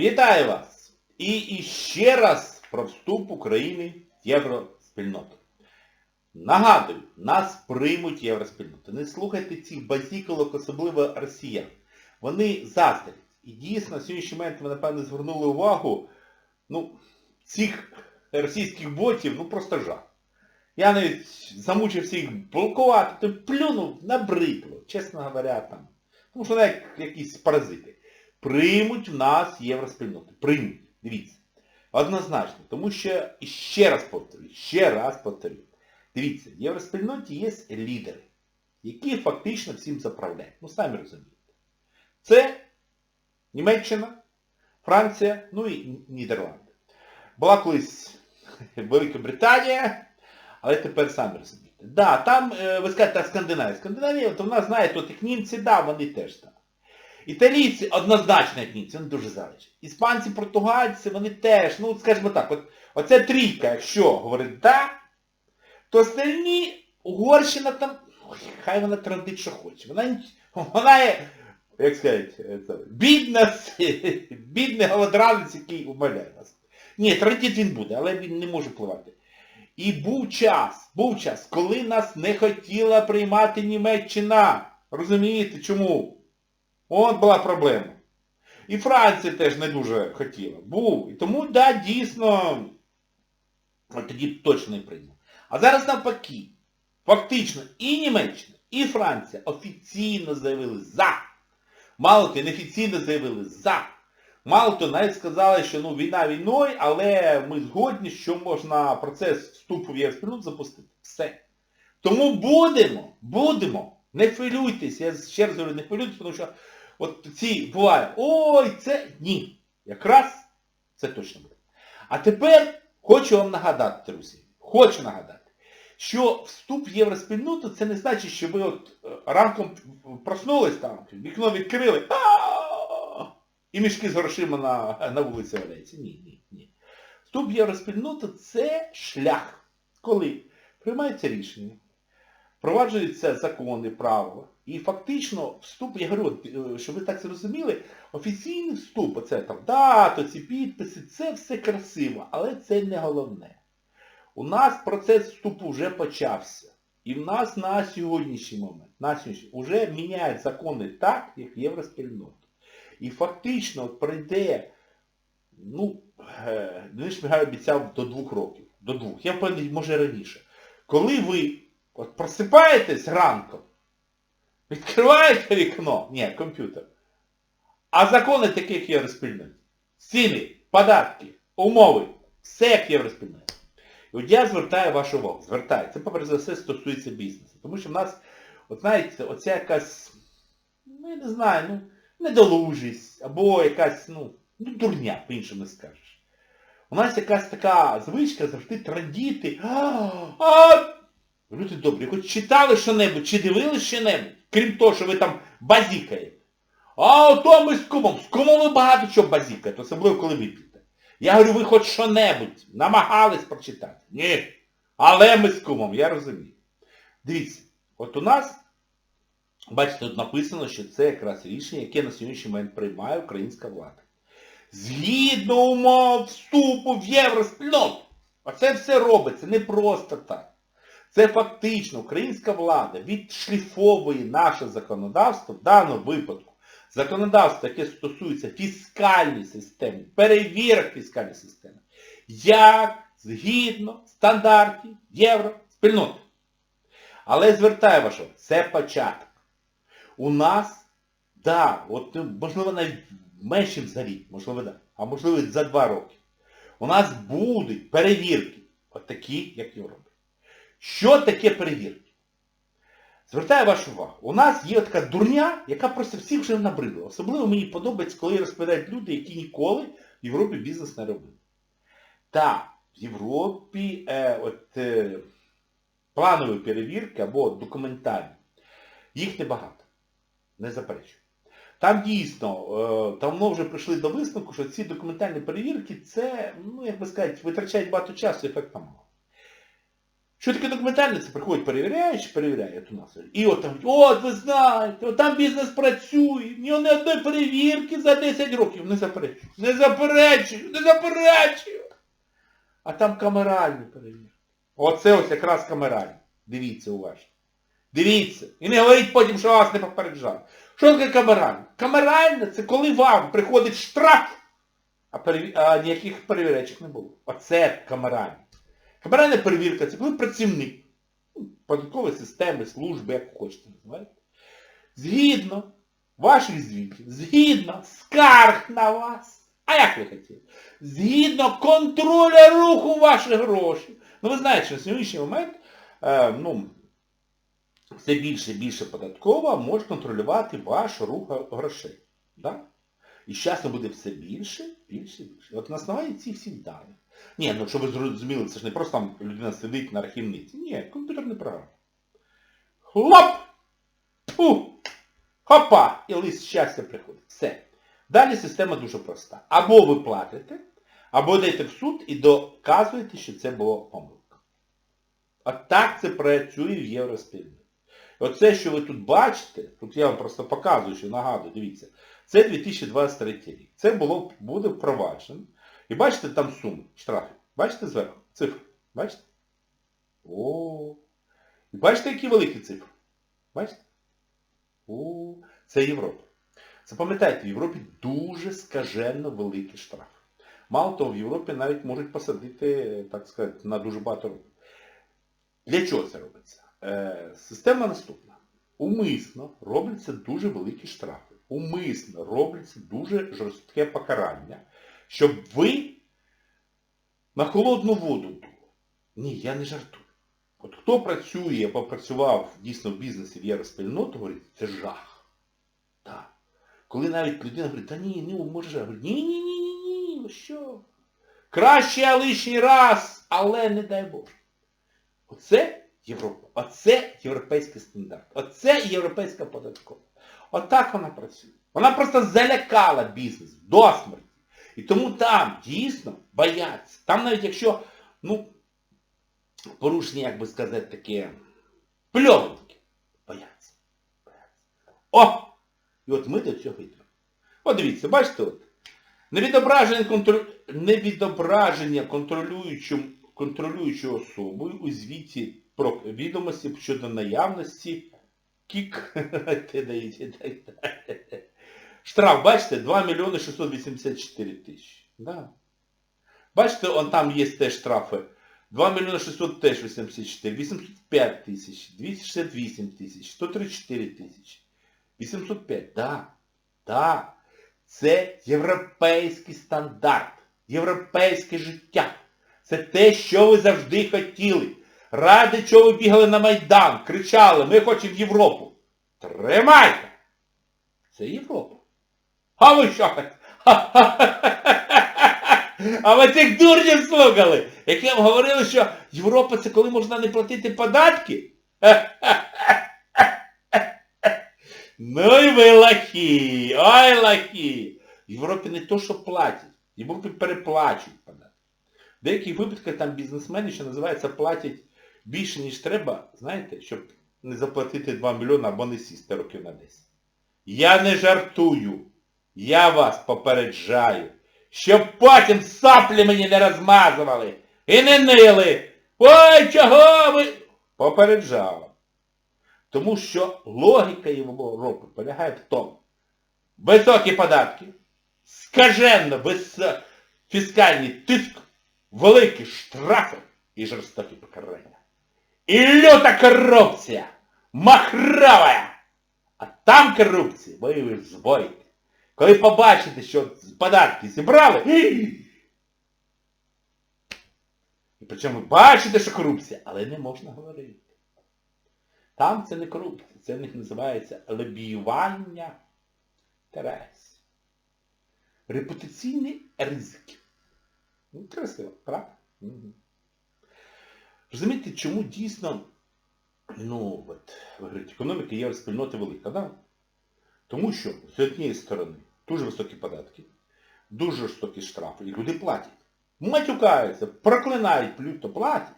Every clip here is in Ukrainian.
Вітаю вас! І, і ще раз про вступ України в євроспільноту. Нагадую, нас приймуть євроспільноту. Не слухайте цих базіколок, особливо росіян. Вони заздрять. І дійсно, на сьогоднішній момент ви, напевно, звернули увагу, ну, цих російських ботів, ну просто жах. Я навіть замучився їх блокувати, то плюнув, набридло, чесно говоря, там. Тому що вони як якісь паразити. Приймуть в нас євроспільноти. Приймуть. Дивіться. Однозначно. Тому що, ще раз повторюю, ще раз повторюю. Дивіться, в євроспільноті є лідери, які фактично всім заправляють. Ну, самі розумієте. Це Німеччина, Франція, ну і Нідерланди. Була колись Велика Британія, але тепер самі розумієте. Да, там, е, ви скажете, Скандинавія. Скандинавія, то в нас, знаєте, от як німці, да, вони теж там. Італійці однозначно як вони дуже залежать. Іспанці, португальці, вони теж, ну, скажімо так, от, оця трійка, якщо говорить да, то остальні, Угорщина там, ой, хай вона трандить, що хоче. Вона, вона є, як сказати, бідна, бідний голодранець, який умоляє нас. Ні, трандить він буде, але він не може впливати. І був час, був час, коли нас не хотіла приймати Німеччина. Розумієте, чому? От була проблема. І Франція теж не дуже хотіла. Був. І тому, да, дійсно, тоді точно не прийняв. А зараз навпаки. Фактично і Німеччина, і Франція офіційно заявили за. Мало то, неофіційно заявили за. Мало то, навіть сказали, що ну, війна війною, але ми згодні, що можна процес вступу в євроспільноту запустити. Все. Тому будемо, будемо. Не хвилюйтесь, я ще раз говорю, не хвилюйтесь, тому що от ці буває, ой, це ні. Якраз це точно буде. А тепер хочу вам нагадати, друзі, хочу нагадати, що вступ в євроспільноту це не значить, що ви от е, ранком проснулись там, вікно відкрили, і мішки з грошима на, на вулиці валяються. Ні, ні, ні. Вступ в євроспільноту це шлях, коли приймається рішення, впроваджуються закони, правила. І фактично вступ, я говорю, е, щоб ви так зрозуміли, офіційний вступ, оце там дата, ці підписи, це все красиво, але це не головне. У нас процес вступу вже почався. І в нас на сьогоднішній момент, на сьогоднішній, вже міняють закони так, як євроспільнота. І фактично прийде, ну, Денис Шмигаль обіцяв до двох років. До двох. Я впевнений, може раніше. Коли ви от просипаєтесь ранком, відкриваєте вікно, ні, комп'ютер, а закони такі, як євроспільноті. Ціни, податки, умови, все як євроспільноті. І от я звертаю вашу увагу, звертаю. Це, попри за все, стосується бізнесу. Тому що в нас, от знаєте, оця якась, ну я не знаю, ну, недолужість, або якась, ну, ну дурня, по-іншому не скажеш. У нас якась така звичка завжди традіти. А, а, люди добрі, хоч читали що-небудь, чи дивились що-небудь, крім того, що ви там базікаєте. А ото ми з кумом. З кумом ви багато чого базікаєте, особливо коли вип'єте. Я говорю, ви хоч що-небудь намагались прочитати. Ні. Але ми з кумом, я розумію. Дивіться, от у нас, бачите, тут написано, що це якраз рішення, яке на сьогоднішній момент приймає українська влада. Згідно умов вступу в євроспільноту. Оце все робиться не просто так. Це фактично українська влада відшліфовує наше законодавство в даному випадку. Законодавство, яке стосується фіскальної системи, перевірок фіскальної системи, як згідно стандартів євроспільноти. Але звертаю вашу, це початок. У нас, да, от можливо навіть менше за рік, можливо, да, а можливо за два роки. У нас будуть перевірки, от такі, як Європа. Що таке перевірки? Звертаю вашу увагу. У нас є така дурня, яка просто всіх вже набридла. Особливо мені подобається, коли розповідають люди, які ніколи в Європі бізнес не робили. Так, в Європі е, от, е, планові перевірки або документальні, їх небагато. Не заперечую. Там дійсно, е, давно вже прийшли до висновку, що ці документальні перевірки, це, ну, як би сказати, витрачають багато часу, ефекту мало. Що таке документальне? Це приходять перевіряючі, перевіряють у нас. І от там, от ви знаєте, от там бізнес працює, ні одної перевірки за 10 років. Не заперечую. Не заперечую, не заперечую. А там камеральні перевірки. Оце ось якраз камеральні. Дивіться уважно. Дивіться. І не говоріть потім, що вас не попереджали. Що таке камеральне? Камеральне це коли вам приходить штраф, а, переві... а ніяких перевіряючих не було. Оце камеральне. Камеральна перевірка це коли працівник ну, податкової системи, служби, як хочете називаєте, згідно ваших звітів, згідно скарг на вас, а як ви хотіли, згідно контроля руху ваших грошей. Ну ви знаєте, що на сьогоднішній момент е, ну, все більше і більше податкова може контролювати ваш рух грошей. Да? І з часом буде все більше, більше, більше. От на основанні цих всіх даних. Ні, ну щоб ви зрозуміли, це ж не просто там людина сидить на архівниці. Ні, комп'ютерна програма. Хлоп! Фу! Хопа! І лист щастя приходить. Все. Далі система дуже проста. Або ви платите, або йдете в суд і доказуєте, що це було помилка. От так це працює в Євроспільноті. Оце, що ви тут бачите, тут я вам просто показую, що нагадую, дивіться, це 2023 рік. Це було, буде впроваджено. І бачите там суми, штрафи. Бачите зверху? Цифри. Бачите? О. І бачите, які великі цифри? Бачите? О, це Європа. Запам'ятайте, в Європі дуже скаженно великі штрафи. Мало того, в Європі навіть можуть посадити, так сказати, на дуже багато років. Для чого це робиться? Е, система наступна. Умисно робляться дуже великі штрафи. Умисно робляться дуже жорстке покарання, щоб ви на холодну воду. Ні, я не жартую. От хто працює або працював дійсно в бізнесі в євроспільноту, говорить, це жах. Так. Коли навіть людина говорить, та ні, не може, я говорю, ні-ні-ні-ні, що? Краще лишній раз, але не дай Боже. Оце Європа. Оце європейський стандарт. Оце європейська податкова. Отак вона працює. Вона просто залякала бізнес до смерті. І тому там дійсно бояться. Там навіть якщо, ну, порушення, як би сказати, таке пльовеньке, бояться. О! І от ми до цього йдемо. От дивіться, бачите от. Невідображення, контроль... Невідображення контролюючою особою у звіті про відомості щодо наявності кік. Штраф, бачите, 2 мільйони 684 тисячі. Да. Бачите, он там є теж штрафи. 2 мільйони 600 теж 84, 805 тисяч, 268 тисяч, 134 тисячі. 805, да. Да. Це європейський стандарт. Європейське життя. Це те, що ви завжди хотіли. Ради чого ви бігали на Майдан, кричали, ми хочемо Європу. Тримайте! Це Європа. А ви що? А ви цих дурнів слухали, які вам говорили, що Європа це коли можна не платити податки? Ну і ви лахі, ой лахі. Європі не то, що платять, в Європі переплачують податки. В деяких випадках там бізнесмени, що називається, платять більше, ніж треба, знаєте, щоб не заплатити 2 мільйони або не сісти років на 10. Я не жартую. Я вас попереджаю, щоб потім соплі мені не розмазували і не нили. Ой, чого ви? Попереджав. Тому що логіка Європи полягає в тому. Високі податки, скаженно фіскальний тиск, великі штрафи і жорстокі покарання. І люта корупція, махрова. А там корупція, ви ви збоїте. Коли побачите, що податки зібрали, і причому бачите, що корупція, але не можна говорити. Там це не корупція, це в них називається лобіювання інтересів. Репутаційні ризики. Ну, красиво, правда? Угу. Розумієте, чому дійсно, ну, от, економіка є спільноти велика, да? Тому що, з однієї сторони, дуже високі податки, дуже жорстокі штрафи, і люди платять. Матюкаються, проклинають, плюто платять.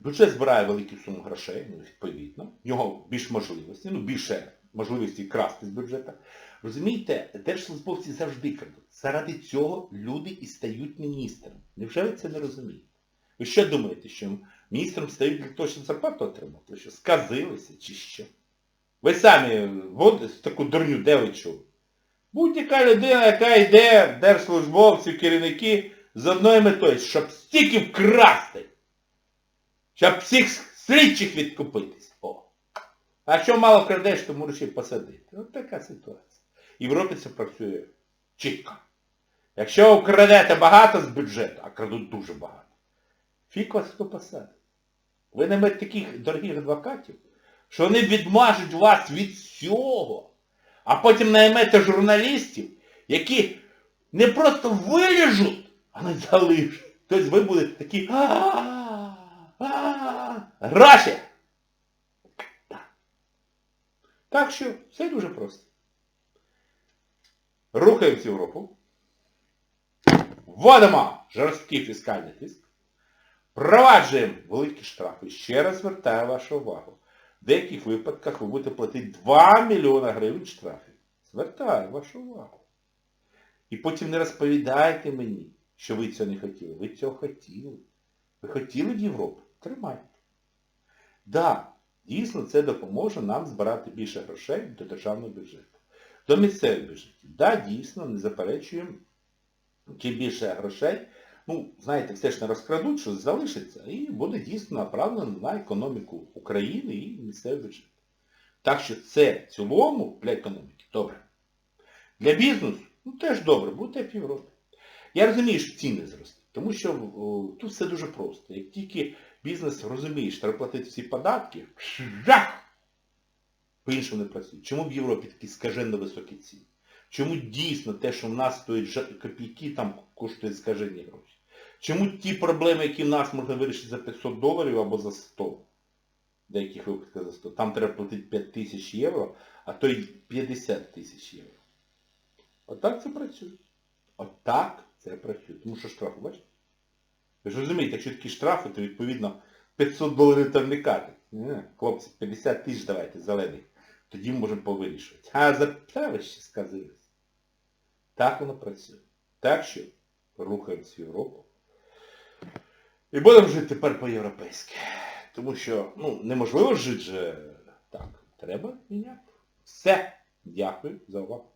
Бюджет збирає велику суму грошей, ну, відповідно. В нього більш можливості, ну більше можливості красти з бюджету. Розумієте, держслужбовці завжди крадуть. Заради цього люди і стають міністрами. Невже ви це не розумієте? Ви що думаєте, що міністром стають для того, щоб зарплату отримати? Що, сказилися чи що? Ви самі таку дурню де ви чули? Будь-яка людина, яка йде, держслужбовці, керівники, з одною метою, щоб стільки вкрасти. Щоб всіх слідчих відкупитись. О. А якщо мало крадеш, то можеш і посадити. От така ситуація. В Європі це працює чітко. Якщо крадете багато з бюджету, а крадуть дуже багато, фік вас хто посадить. Ви наймете таких дорогих адвокатів, що вони відмажуть вас від всього, а потім наймете журналістів, які не просто виліжуть, а не залишать. Тобто ви будете такі «А-а-а, гроші. Так що все дуже просто. Рухаємось в Європу. Вводимо жорсткий фіскальний тиск. Впроваджуємо великі штрафи. Ще раз звертаю вашу увагу. В деяких випадках ви будете платити 2 мільйона гривень штрафів. Звертаю вашу увагу. І потім не розповідайте мені, що ви цього не хотіли. Ви цього хотіли. Ви хотіли в Європу? Тримайте. Да, дійсно це допоможе нам збирати більше грошей до державного бюджету. До місцевих бюджетів. Да, дійсно, не заперечуємо. Чим більше грошей, ну, знаєте, все ж не розкрадуть, що залишиться, і буде дійсно направлено на економіку України і місцевий бюджет. Так що це в цілому для економіки добре. Для бізнесу, ну теж добре, буде Європі. Я розумію, що ціни зростуть, тому що о, тут все дуже просто. Як тільки бізнес розуміє, що треба платити всі податки, жах! По-іншому не працює. Чому в Європі такі скаженно високі ціни? Чому дійсно те, що в нас стоїть копійки, там коштує скажені гроші? Чому ті проблеми, які в нас можна вирішити за 500 доларів або за 100, деяких випадках за 100, там треба платити 5 тисяч євро, а то й 50 тисяч євро. Отак це працює. Отак це працює. Тому що штрафи, бачите? Ви ж розумієте, якщо такі штрафи, то відповідно 500 доларів там не катить. Ні, Хлопці, 50 тисяч давайте, зелених. Тоді ми можемо повирішувати. А за ще сказились. Так воно працює. Так що рухаємось в Європу. І будемо жити тепер по-європейськи. Тому що, ну, неможливо жити же так. Треба міняти. Все. Дякую за увагу.